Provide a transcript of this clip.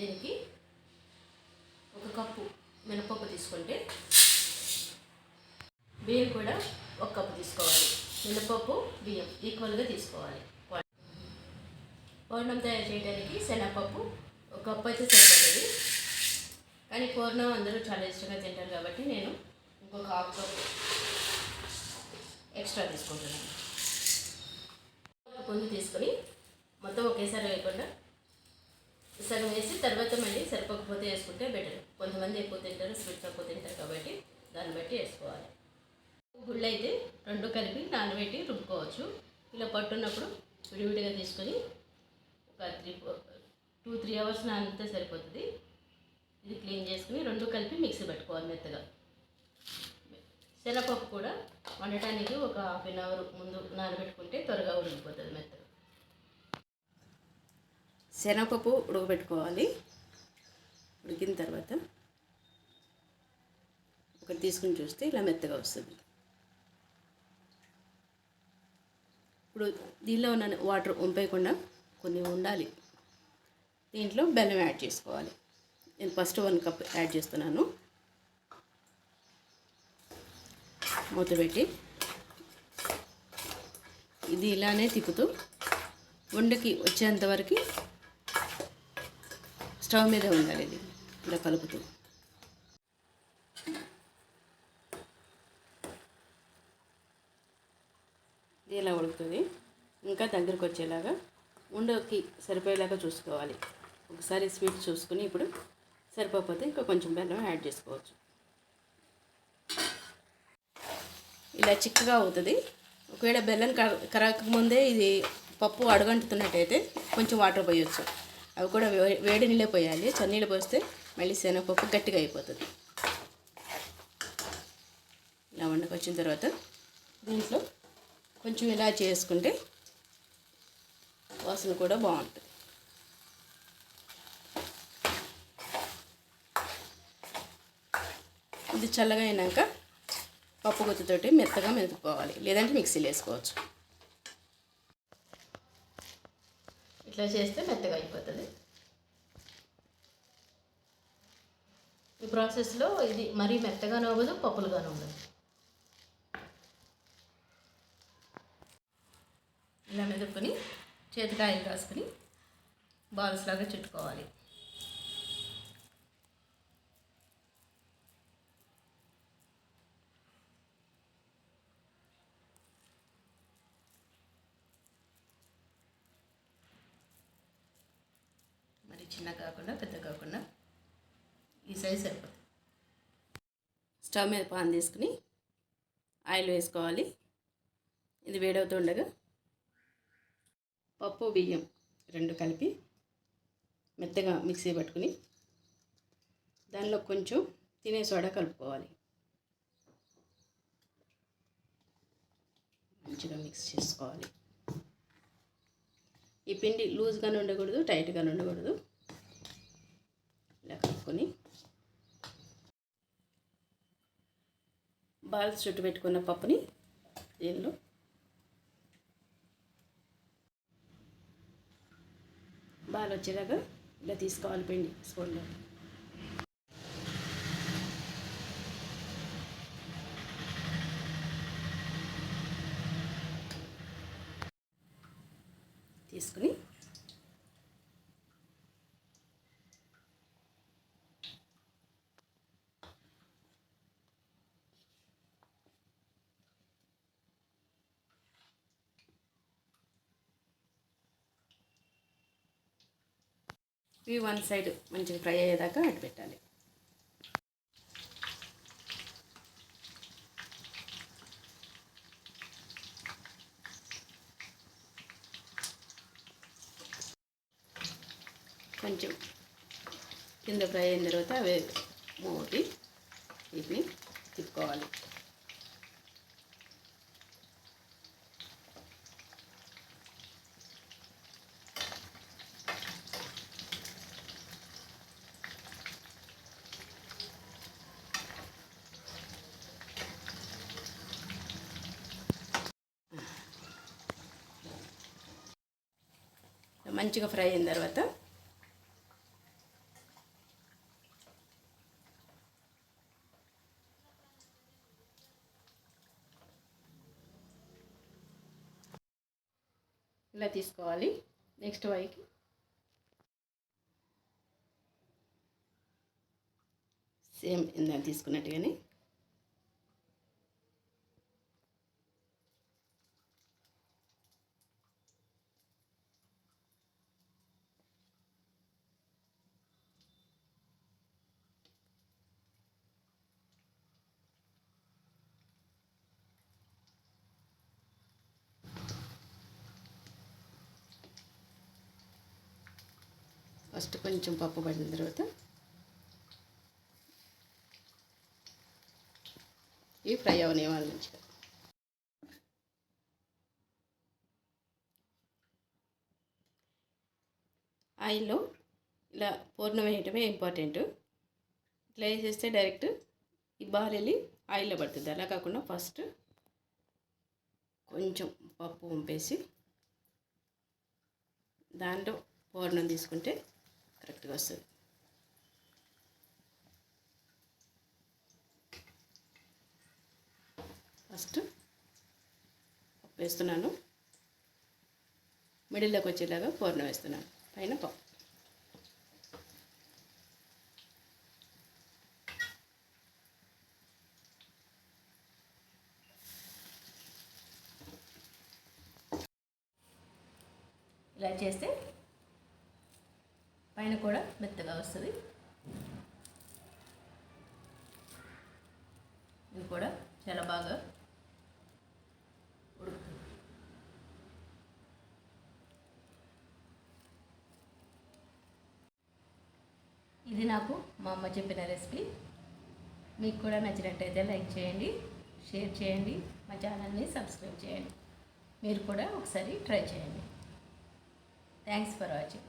దీనికి ఒక కప్పు మినపప్పు తీసుకుంటే బియ్యం కూడా ఒక కప్పు తీసుకోవాలి. మినపప్పు బియ్యం ఈక్వల్గా తీసుకోవాలి. పూర్ణం తయారు చేయడానికి శనగపప్పు ఒక కప్పు అయితే సరిపోతుంది. కానీ పూర్ణం అందరూ చాలా ఇష్టంగా తింటారు కాబట్టి నేను ఇంకొక హాఫ్ కప్పు ఎక్స్ట్రా తీసుకుంటున్నాను. కొంచెం తీసుకొని మొత్తం ఒకేసారి వేయకుండా తర్వాత మళ్ళీ సరిపోకపోతే వేసుకుంటే బెటర్ కొంతమంది ఎక్కువ తింటారు స్వీట్ తక్కువ తింటారు కాబట్టి దాన్ని బట్టి వేసుకోవాలి. గుళ్ళు అయితే రెండు కలిపి నానబెట్టి రుబ్బుకోవచ్చు. ఇలా పట్టున్నప్పుడు విడివిడిగా తీసుకొని ఒక త్రీ టూ త్రీ అవర్స్ నానితే సరిపోతుంది. ఇది క్లీన్ చేసుకుని రెండు కలిపి మిక్సీ పెట్టుకోవాలి మెత్తగా. శనగపప్పు కూడా వండటానికి ఒక హాఫ్ అన్ అవర్ ముందు నానబెట్టుకుంటే త్వరగా ఉడికిపోతుంది మెత్తగా శనగపప్పు ఉడకబెట్టుకోవాలి. ఉడికిన తర్వాత ఒకటి తీసుకుని చూస్తే ఇలా మెత్తగా వస్తుంది. ఇప్పుడు దీనిలో ఉన్న వాటర్ వంపేయకుండా కొన్ని ఉండాలి. దీంట్లో బెల్లం యాడ్ చేసుకోవాలి. నేను ఫస్ట్ వన్ కప్ యాడ్ చేస్తున్నాను. మూత పెట్టి ఇది ఇలానే తిప్పుతూ వండకి వచ్చేంత వరకు స్టవ్ మీద ఉండాలి ఇది. ఇలా కలుపుతూ. ఇది ఇలా ఉడుకుతుంది. ఇంకా దగ్గరకు వచ్చేలాగా ఉండకి సరిపోయేలాగా చూసుకోవాలి. ఒకసారి స్వీట్ చూసుకుని ఇప్పుడు సరిపోతే ఇంకా కొంచెం బెల్లం యాడ్ చేసుకోవచ్చు. ఇలా చిక్కగా అవుతుంది. ఒకవేళ బెల్లం కర కరగక ముందే ఇది పప్పు అడగంటుతున్నట్టయితే కొంచెం వాటర్ పోయొచ్చు. అవి కూడా వేడి వేడి నీళ్ళే పోయాలి. చన్నీళ్ళు పోస్తే మళ్ళీ శనగపప్పు గట్టిగా అయిపోతుంది. ఇలా వండుకొచ్చిన తర్వాత దీంట్లో కొంచెం ఇలా చేసుకుంటే వాసన కూడా బాగుంటుంది. ఇది చల్లగా అయినాక పప్పు గుత్తితోటి మెత్తగా మెదుపుకోవాలి. లేదంటే మిక్సీలో వేసుకోవచ్చు. ఇట్లా చేస్తే మెత్తగా అయిపోతుంది. ఈ ప్రాసెస్లో ఇది మరీ మెత్తగా నవ్వదు పప్పులుగా నవ్వదు. ఇలా మెదుపుకొని చేతికాయలు రాసుకుని రాసుకొని బాల్స్ లాగా చుట్టుకోవాలి. చిన్న కాకుండా పెద్ద కాకుండా ఈ సైజ్ సరిపోతుంది. స్టవ్ మీద పాన్ తీసుకుని ఆయిల్ వేసుకోవాలి. ఇది వేడవుతుండగా పప్పు బియ్యం రెండు కలిపి మెత్తగా మిక్సీ పట్టుకుని దానిలో కొంచెం తినే సోడా కలుపుకోవాలి. మంచిగా మిక్స్ చేసుకోవాలి. ఈ పిండి లూజ్గానే ఉండకూడదు టైట్గానే ఉండకూడదు. ఇలా కలుపుకొని బాల్స్ చుట్టు పెట్టుకున్న పప్పుని దీనిలో బాల్ వచ్చేలాగా ఇలా తీసుకోవాలి పిండి స్పూన్లో. తీసుకుని ఇవి వన్ సైడ్ మంచిగా ఫ్రై అయ్యేదాకా అటు పెట్టాలి. కొంచెం కింద ఫ్రై అయిన తర్వాత అవి మూటి వీటిని తిప్పుకోవాలి. మంచిగా ఫ్రై అయిన తర్వాత ఇలా తీసుకోవాలి నెక్స్ట్ వైకి. సేమ్ ఇందాక తీసుకున్నట్టుగానే ఫస్ట్ కొంచెం పప్పు పడిన తర్వాత ఇవి ఫ్రై అవనే వాళ్ళ మంచిగా. ఆయిల్లో ఇలా పూర్ణం వేయటమే ఇంపార్టెంట్. ఇట్లా వేసేస్తే డైరెక్ట్ ఈ బాల్ వెళ్ళి ఆయిల్లో పడుతుంది. అలా కాకుండా ఫస్ట్ కొంచెం పప్పు పంపేసి దాంట్లో పూర్ణం తీసుకుంటే కరెక్ట్గా వస్తుంది ఫస్ట్ పప్పు వేస్తున్నాను మిడిల్లోకి వచ్చేలాగా పూర్ణం వేస్తున్నాను. పైన పప్పు. ఇలా చేస్తే పైన కూడా మెత్తగా వస్తుంది. ఇది కూడా చాలా బాగా ఉడుకుతుంది. ఇది నాకు మా అమ్మ చెప్పిన రెసిపీ. మీకు కూడా నచ్చినట్టయితే లైక్ చేయండి షేర్ చేయండి మా ఛానల్ని సబ్స్క్రైబ్ చేయండి. మీరు కూడా ఒకసారి ట్రై చేయండి. Thanks for watching.